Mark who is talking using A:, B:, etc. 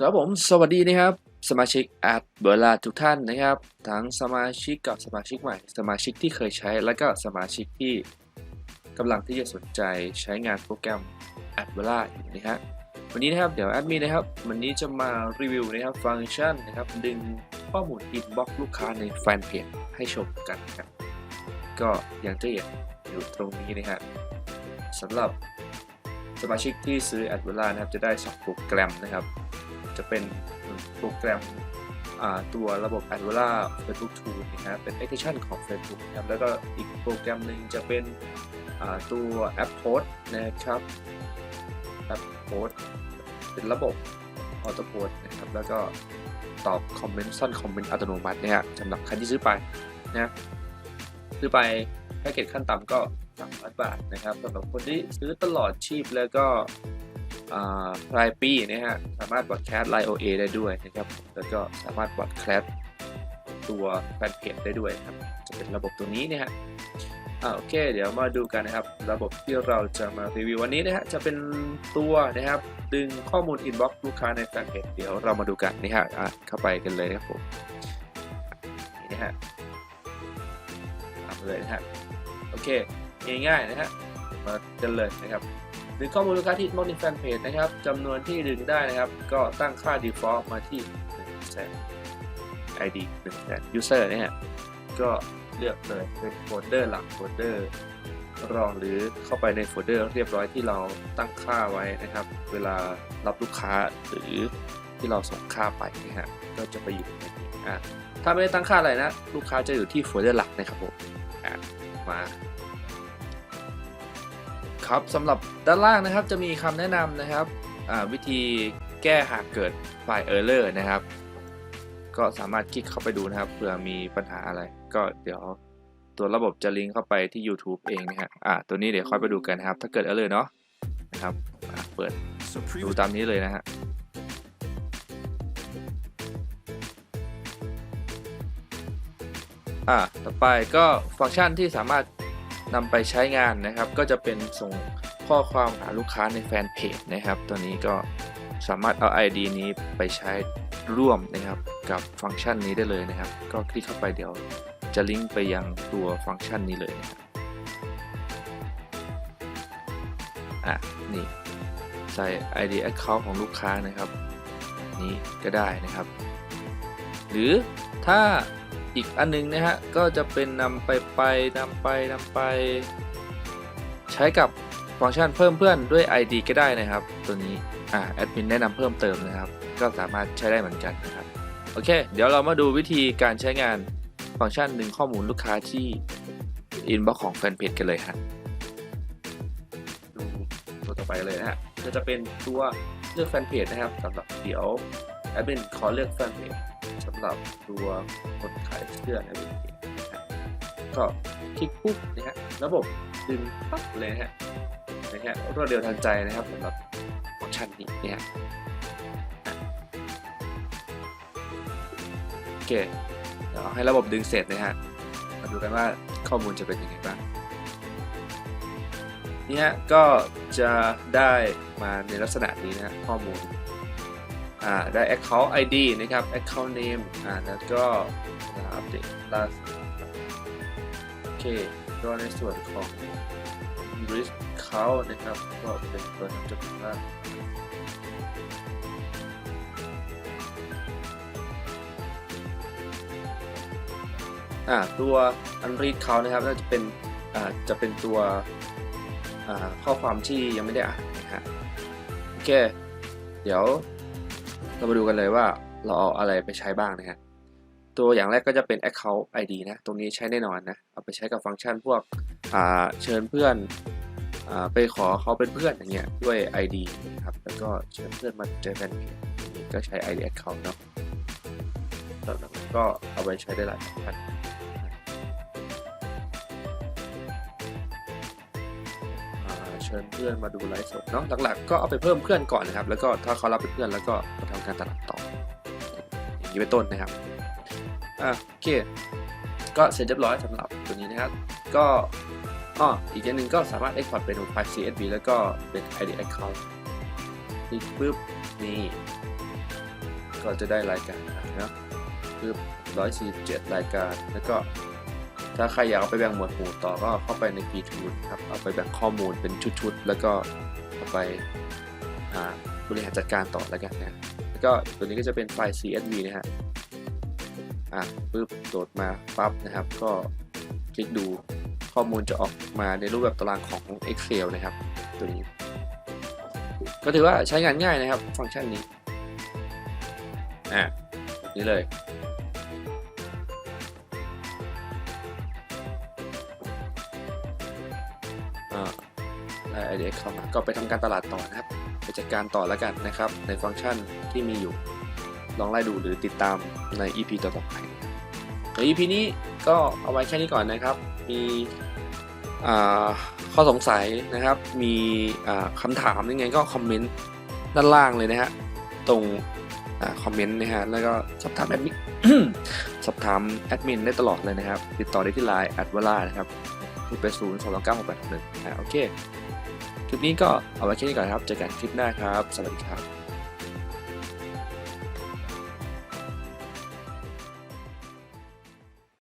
A: ครับผมสวัสดีนะครับ สมาชิกแอดเบอร์ลาทุกท่านนะครับ ทั้งสมาชิกกับสมาชิกใหม่ สมาชิกที่เคยใช้และก็สมาชิกที่กำลังที่จะสนใจใช้งานโปรแกรมแอดเบอร์ลาอยู่นะฮะวันนี้นะครับเดี๋ยวแอดมินนะครับวันนี้จะมารีวิวนะครับฟังก์ชันนะครับดึงข้อมูลอินบ็อกลูกค้าในแฟนเพจให้ชมกันครับก็อย่างที่เห็นอยู่ตรงนี้นะฮะสำหรับสมาชิกที่ซื้อแอดเวลานะครับจะได้2โปรแกรมนะครับ จะเป็นโปรแกรมตัวระบบ a d w o l a Facebook Tool นะครับเป็น extension ของ Facebook นะครับแล้วก็อีกโปรแกรมหนึ่งจะเป็นตัว App Post นะครับ App Post เป็นระบบ Auto Post นะครับแล้วก็ตอบคอมเมนต์สั้นคอมเมนต์อัตโนมัตินะฮะสำหรับใครที่ซื้อไปนะซื้อไปแพ็กเกจขั้นต่ำก็300บาทนะครับสำหรับคนที่ซื้อตลอดชีพแล้วก็ รายปีนะฮะสามารถบอดแคสต์ไลน์ OA ได้ด้วยนะครับแล้วก็สามารถบอดแคสต์ตัวแฟนเพจได้ด้วยครับจะเป็นระบบตรงนี้นะฮะอ่าโอเค เดี๋ยวมาดูกันนะครับ ระบบที่เราจะมารีวิววันนี้นะฮะจะเป็นตัวนะครับ ดึงข้อมูลอินบ็อกซ์ลูกค้าในแฟนเพจเดี๋ยวเรามาดูกันนะฮะอะเข้าไปกันเลยนะครับผมนี่นะฮะทำเลยนะฮะโอเคง่ายๆนะฮะมากันเลยนะครับ ดึงข้อมูลลูกค้าที่มอนิแฟนเพจนะครับจำนวนที่ดึงได้นะครับ ก็ตั้งค่า default มาที่1แสน ID 1แสน user เนี่ยฮะก็เลือกเลยเป็นโฟลเดอร์หลักโฟลเดอร์รองหรือเข้าไปในโฟลเดอร์เรียบร้อยที่เราตั้งค่าไว้นะครับ เวลารับลูกค้าหรือที่เราส่งค่าไปนะฮะก็จะไปอยู่ในนี้อะถ้าไม่ได้ตั้งค่าอะไรนะ ลูกค้าจะอยู่ที่โฟลเดอร์หลักนะครับผมอะมา ครับสำหรับด้านล่างนะครับจะมีคำแนะนำนะครับวิธีแก้หากเกิดไฟล์ Error นะครับ ก็สามารถคลิกเข้าไปดูนะครับเผื่อมีปัญหาอะไร ก็เดี๋ยวตัวระบบจะลิงก์เข้าไปที่ YouTube เองนะฮะอ่าตัวนี้เดี๋ยวค่อยไปดูกันนะครับ ถ้าเกิด Error เนาะนะครับเปิดดูตามนี้เลยนะฮะอ่าต่อไปก็ฟังก์ชันที่สามารถ นำไปใช้งานนะครับ ก็จะเป็นส่งข้อความหาลูกค้าในแฟนเพจนะครับ ตัวนี้ก็สามารถเอา ID นี้ไปใช้ร่วมนะครับ กับฟังก์ชันนี้ได้เลยนะครับ ก็คลิกเข้าไปเดี๋ยวจะลิงก์ไปยังตัวฟังก์ชันนี้เลยนะครับอะนี่ใส่ ID Account ของลูกค้านะครับ นี้ก็ได้นะครับ หรือถ้า อีกอันนึงนะฮะก็จะเป็นนำไปไปนำไปนำไป ใช้กับฟังก์ชันเพิ่มเพื่อนด้วย ID ก็ได้นะครับ ตัวนี้อ่าแอดมินแนะนำเพิ่มเติมนะครับ ก็สามารถใช้ได้เหมือนกันนะครับโอเค เดี๋ยวเรามาดูวิธีการใช้งานฟังก์ชันดึงข้อมูลลูกค้าที่อินบ็อกของแฟนเพจกันเลยฮะดูตัวต่อไปเลยนะฮะก็จะเป็นตัวเลือกแฟนเพจนะครับสำหรับเดี๋ยวแอดมินขอเลือกแฟนเพจ หรับตัวคนขายเสื้อในเว็บนะครับก็คลิกปุ๊บนะฮะระบบดึงปั๊บเลยฮะนะฮะรวดเร็วทันใจนะครับสำหรับฟังก์ชันนี้นะฮะโอเคเดี๋ยวให้ระบบดึงเสร็จนะฮะมาดูกันว่าข้อมูลจะเป็นยังไงบ้างนี่ฮะก็จะได้มาในลักษณะนี้นะฮะข้อมูล ได้ account ID นะครับ account name อ่าแล้วก็อัปเดตล่าสุดโอเคก็ในส่วนของ risk count นะครับก็เป็นตัวจำนวนว่าอ่าตัว unread count นะครับน่าจะเป็นอ่าจะเป็นตัวอ่าข้อความที่ยังไม่ได้อ่านนะฮะโอเค เดี๋ยว เรามาดูกันเลยว่าเราเอาอะไรไปใช้บ้างนะฮะตัวอย่างแรกก็จะเป็น account ID นะ ตรงนี้ใช้แน่นอนนะ เอาไปใช้กับฟังก์ชันพวกเชิญเพื่อนอไปขอเขาเป็นเพื่อนอย่างเงี้ยด้วย ID นะครับ แล้วก็เชิญเพื่อนมาเจอกันนี้ก็ใช้ ID account เนาะแล้วก็เอาไปใช้ได้หลายฟังก์ชัน ชิญเพื่อนมาดูไลฟ์สดเนาะหลักๆก็เอาไปเพิ่มเพื่อนก่อนนะครับ แล้วก็ถ้าเขารับเป็นเพื่อนแล้วก็มาทำการตลาดต่ออย่างนี้เป็นต้นนะครับอะโอเค ก็เสร็จเรียบร้อยสำหรับตัวนี้นะครับ ก็อ๋ออีกอย่างหนึ่งก็สามารถ export เป็นไฟล์ CSV แล้วก็เป็น ID account นี่ปุ๊บนี่ก็จะได้รายการนะครับคือ147 รายการแล้วก็ ถ้าใครอยากเอาไปแบ่งหมวดหมู่ต่อก็เข้าไปใน P2 นะครับเอาไปแบ่งข้อมูลเป็นชุดๆ แล้วก็เอาไปาบริหารจัดการต่อแล้วกันนะแล้วก็ตัวนี้ก็จะเป็นไฟล์ CSV นะฮะอะปึ๊บโหลดมาปั๊บนะครับ ก็คลิกดูข้อมูลจะออกมาในรูปแบบตารางของ Excel นะครับ ตัวนี้ ก็ถือว่าใช้งานง่ายนะครับ ฟังก์ชันนี้อะนี้เลย ได้ IDX เข้ามาก็ไปทำการตลาดต่อนะครับ ไปจัดการต่อแล้วกันนะครับ ในฟังก์ชันที่มีอยู่ ลองไล่ดูหรือติดตามใน EP ต่อๆไปใน EP นี้ก็เอาไว้แค่นี้ก่อนนะครับ มีข้อสงสัยนะครับ มีอ่าคำถามยังไงก็คอมเมนต์ด้านล่างเลยนะฮะ ตรงคอมเมนต์นะฮะ แล้วก็สอบถามแอดมินสอบถามแอดมินได้ตลอดเลยนะครับ ติดต่อได้ที่ไลน์แอดวล่านะครับ ที่ไปศูนย์สองเก้าหกแปดหนึ่งนะโอเค คลิปนี้ก็เอาไว้แค่นี้ก่อนครับ เจอกันคลิปหน้าครับ สวัสดีครับ